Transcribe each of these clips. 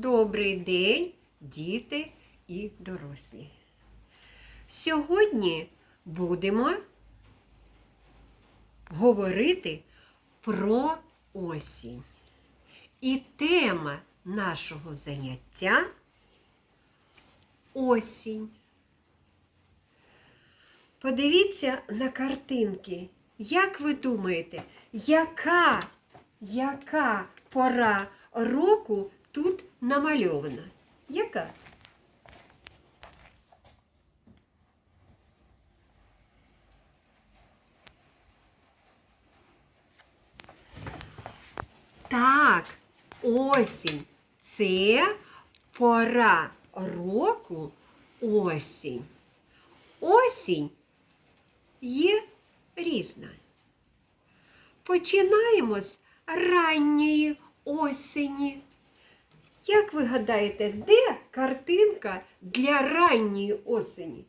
Добрий день, діти і дорослі. Сьогодні будемо говорити про осінь. І тема нашого заняття осінь. Подивіться на картинки. Як ви думаєте, яка, яка пора року тут намальована? Яка? Так, осінь. Це пора року осінь. Осінь є різна. Починаємо з ранньої осені. Як ви гадаєте, де картинка для ранньої осені?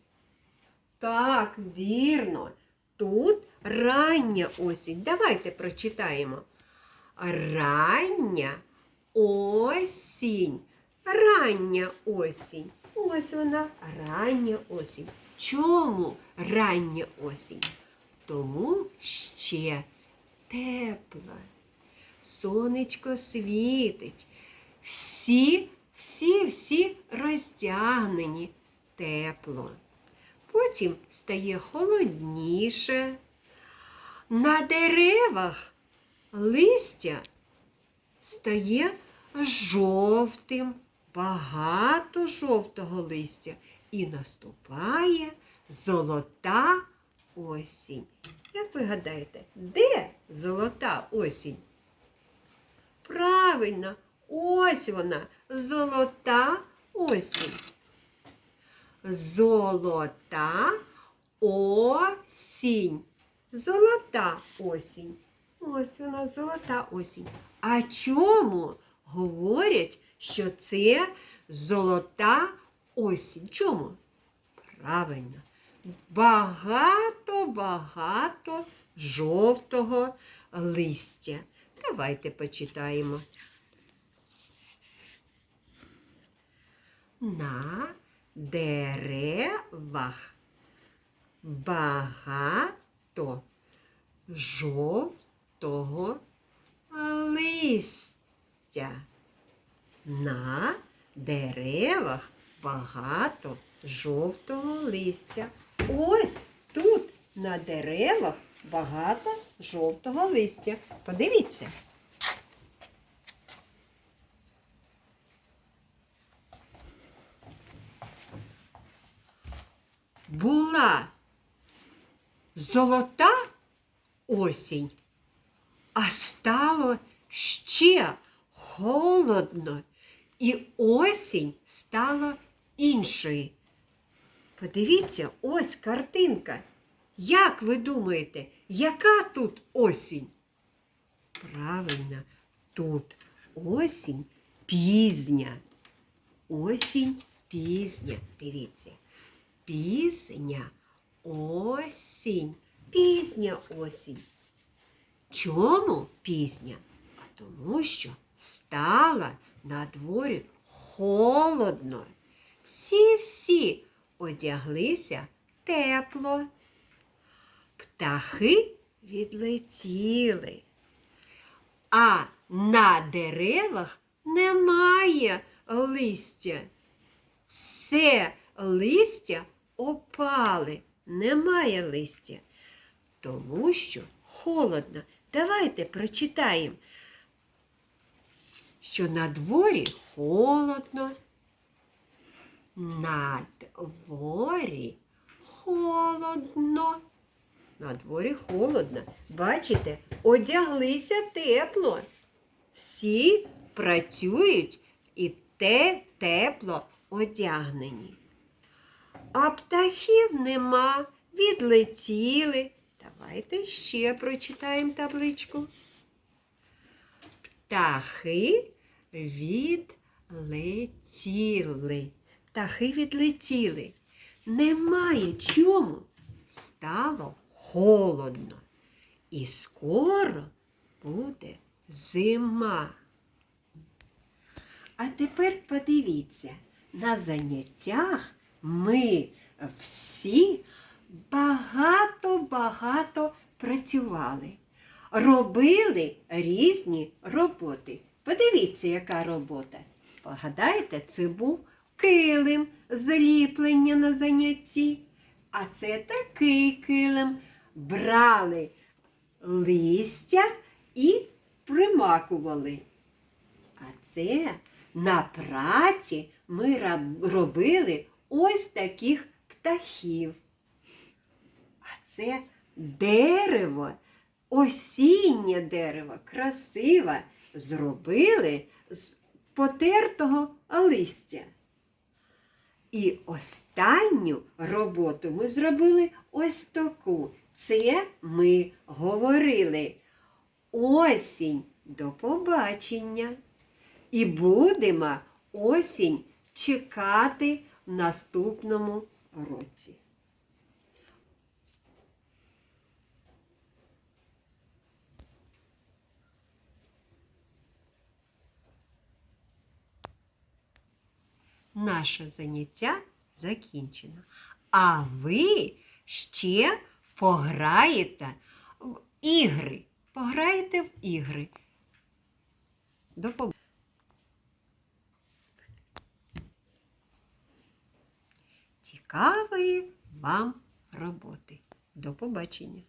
Так, вірно. Тут рання осінь. Давайте прочитаємо. Рання осінь. Рання осінь. Ось вона, рання осінь. Чому рання осінь? Тому ще тепла. Сонечко світить. Всі, всі, всі роздягнені тепло. Потім стає холодніше. На деревах листя стає жовтим, багато жовтого листя, і наступає золота осінь. Як ви гадаєте, де золота осінь? Правильно, ось вона, золота осінь. Золота осінь. Золота осінь. Ось вона золота осінь. А чому говорять, що це золота осінь? Чому? Правильно. Багато-багато жовтого листя. Давайте почитаємо. На деревах багато жовтого листя. На деревах багато жовтого листя. Ось тут на деревах багато жовтого листя. Подивіться. Була золота осінь, а стало ще холодно, і осінь стала іншою. Подивіться, ось картинка. Як ви думаєте, яка тут осінь? Правильно, тут осінь пізня. Осінь пізня. Дивіться. Пізня осінь. Пізня осінь. Чому пізня? А тому що стало на дворі холодно. Всі-всі одяглися тепло. Птахи відлетіли, а на деревах немає листя. Все листя опали, немає листя, тому що холодно. Давайте прочитаємо, що на дворі холодно. На дворі холодно. На дворі холодно. Бачите, одяглися тепло. Всі працюють і те тепло одягнені. А птахів нема, відлетіли. Давайте ще прочитаємо табличку. Птахи відлетіли. Птахи відлетіли. Немає чому. Стало холодно. І скоро буде зима. А тепер подивіться, на заняттях ми всі багато-багато працювали, робили різні роботи. Подивіться, яка робота. Погадайте, це був килим зліплення на занятті. А це такий килим. Брали листя і примакували. А це на праці ми робили ось таких птахів. А це дерево, осіннє дерево, красиве, зробили з потертого листя. І останню роботу ми зробили ось таку. Це ми говорили осінь до побачення. І будемо осінь чекати наступному році. Наше заняття закінчено. А ви ще пограєте в ігри. Пограєте в ігри. До побачення. Цікавої вам роботи. До побачення!